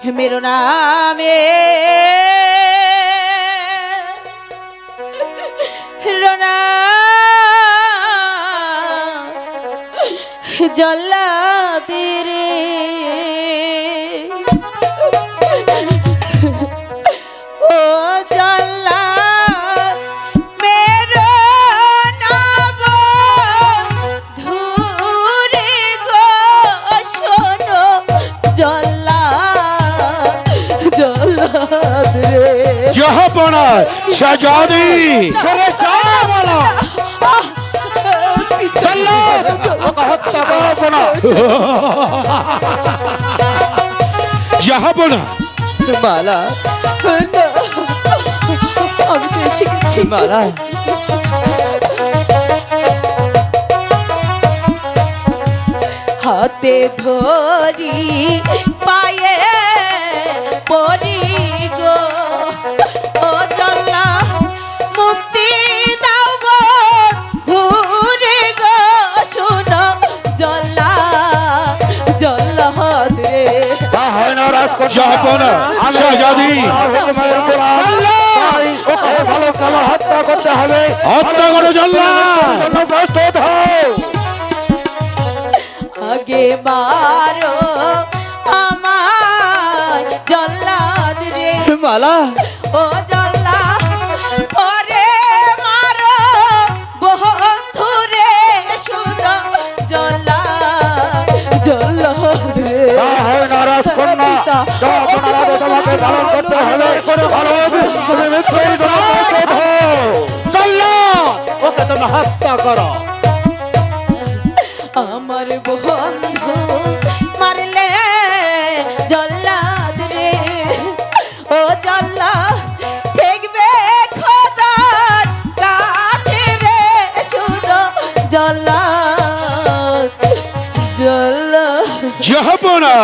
मेरो नाम रोना जल्ला दी জাহাপনা শাহজাদি ছেড়ে যা বলো চলো ওকে হত্যা করব না মালা আমি তো এসে গেছি মালা হাতে ধরি পায়ে জাহাপনা শাহজাদি হত্যা করতে হবে। হত্যা করো জল্লা। প্রস্তুত হও। আগে মারো আমার জল্লাদ রে। মালা। ও আমাদের তোমাকে পালন করতে হবে ওকে তুমি হত্যা করো আমার বন্ধু মারলে জল্লাদ রে। ও জল্লা ঠেকবে খোদার কাছে রে। শুনো জল্লাদ জল্লাদ। জাহাপনা